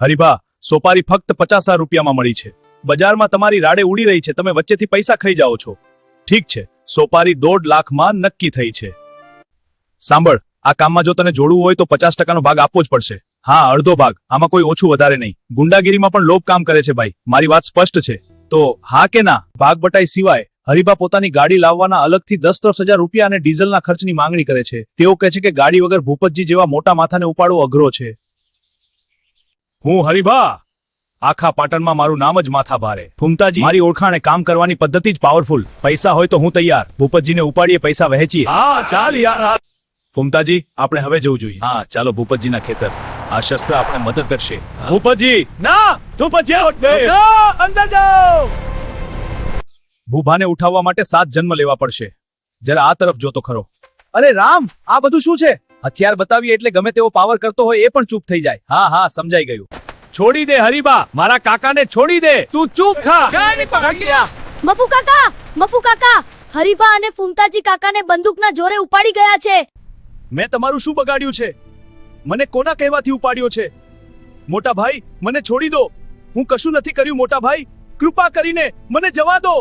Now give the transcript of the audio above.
હરીભા સોપારી ફક્ત પચાસ રૂપિયામાં મળી છે. બજારમાં તમારી રાડે ઉડી રહી છે, તમે વચ્ચેથી પૈસા ખાઈ જાઓ છો. ઠીક છે, સોપારી દોઢ લાખમાં નક્કી થઈ છે. સાંભળ, આ કામમાં જો તને જોડવું હોય તો પચાસ ટકાનો ભાગ આપવો જ પડશે. હા, અડધો ભાગ, આમાં કોઈ ઓછું વધારે નહીં. ગુંડાગીરીમાં પણ લોભ કામ કરે છે ભાઈ, મારી વાત સ્પષ્ટ છે. તો હા કે ના, ભાગ બટાઈ સિવાય હરીભા પોતાની ગાડી લાવવાના અલગથી દસ દસ હજાર રૂપિયા અને ડીઝલના ખર્ચની માંગણી કરે છે. તેઓ કહે છે કે ગાડી વગર ભૂપતજી જેવા મોટા માથાને ઉપાડવો અઘરો છે. હું હરિભા આખા પાટણમાં મારું નામ જ માથા ભારે. ફૂમતાજી મારી ઓળખાણે કામ કરવાની પદ્ધતિ જ પાવરફુલ પૈસા હોય તો હું તૈયાર. ભૂપતજીને ઉપાડીએ પૈસા વહેંચીએ. હા ચાલ યાર ફૂમતાજી આપણે હવે જવું જોઈએ. હા ચાલો ભૂપતજીના ખેતર. આ શસ્ત્ર આપણે મદદ કરશે. ભૂપતજી ના ભૂપતજી અંદર જાઓ. ભૂભાને ઉઠાવવા માટે સાત જન્મ લેવા પડશે. જરા આ તરફ જોતો ખરો. અરે રામ આ બધું શું છે? હથિયાર બતાવીએ એટલે ગમે તેવો પાવર કરતો હોય એ પણ ચૂપ થઈ જાય. હા હા સમજાઈ ગયું. છોડી દે હરીબા મારા કાકાને છોડી દે. તું ચૂપ ખા મફુ કાકા મફુ કાકા હરીબા અને ફૂમતાજી કાકાને બંદૂકના જોરે ઉપાડી ગયા છે. મેં તમારું શું બગાડ્યું છે? મને કોના કહેવાથી ઉપાડ્યો છે? મોટા ભાઈ મને છોડી દો. હું કશું નથી કર્યું મોટા ભાઈ. કૃપા કરીને મને જવા દો.